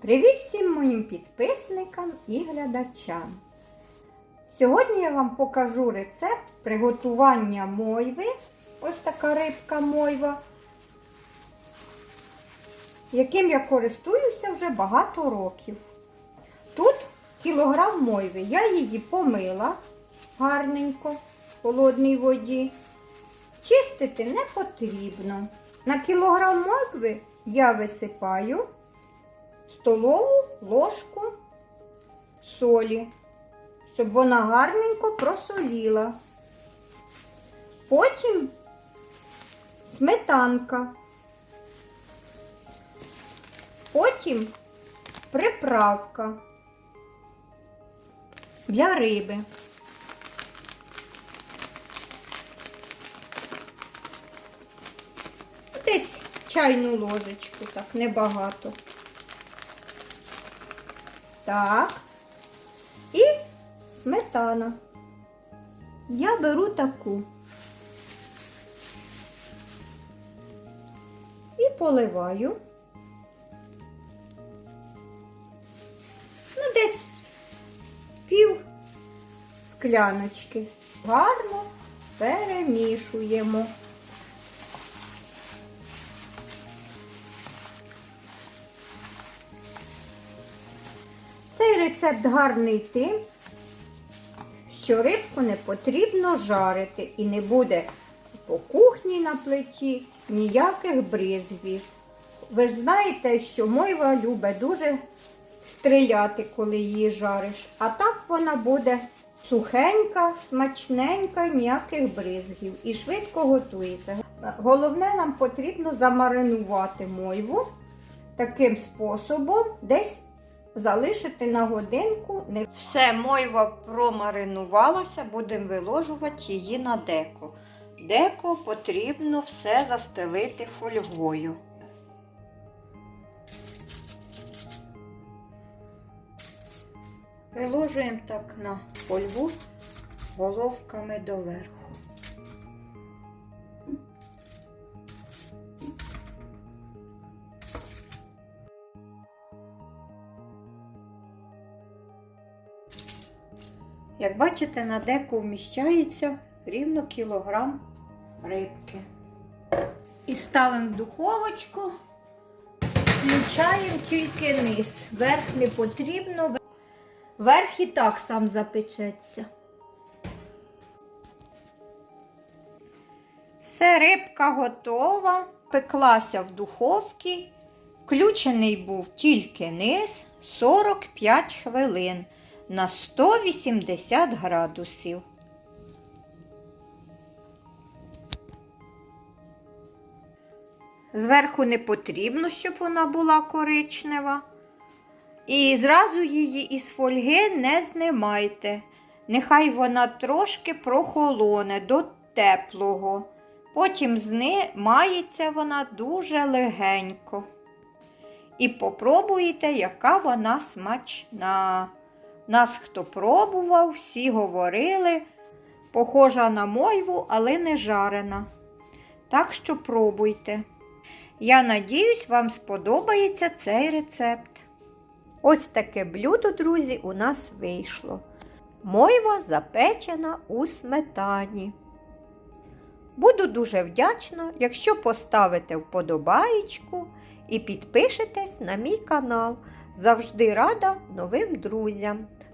Привіт всім моїм підписникам і глядачам. Сьогодні я вам покажу рецепт приготування мойви. Ось така рибка мойва, яким я користуюся вже багато років. Тут кілограм мойви. Я її помила гарненько в холодній воді. Чистити не потрібно. На кілограм мойви я висипаю столову ложку солі, щоб вона гарненько просоліла. Потім сметанка. Потім приправка для риби. Десь чайну ложечку, так, небагато. Так. І сметана. Я беру таку. І поливаю. Ну, десь пів скляночки. Гарно перемішуємо. Рецепт гарний тим, що рибку не потрібно жарити і не буде по кухні на плиті ніяких бризгів. Ви ж знаєте, що мойва любить дуже стріляти, коли її жариш, а так вона буде сухенька, смачненька, ніяких бризгів і швидко готується. Головне, нам потрібно замаринувати мойву таким способом, десь залишити на годинку. Все, мойва промаринувалася, будемо виложувати її на деко. Деко потрібно все застелити фольгою. Виложуємо так на фольгу головками доверху. Як бачите, на деку вміщається рівно кілограм рибки. І ставимо в духовочку, включаємо тільки низ. Верх не потрібно, верх і так сам запечеться. Все, рибка готова, пеклася в духовці. Включений був тільки низ 45 хвилин на 180 градусів. Зверху не потрібно, щоб вона була коричнева. І зразу її із фольги не знімайте. Нехай вона трошки прохолоне до теплого. Потім знімається вона дуже легенько. І попробуйте, яка вона смачна. Нас хто пробував, всі говорили, похожа на мойву, але не жарена. Так що пробуйте. Я надіюсь, вам сподобається цей рецепт. Ось таке блюдо, друзі, у нас вийшло. Мойва запечена у сметані. Буду дуже вдячна, якщо поставите вподобаєчку і підпишетесь на мій канал. Завжди рада новим друзям.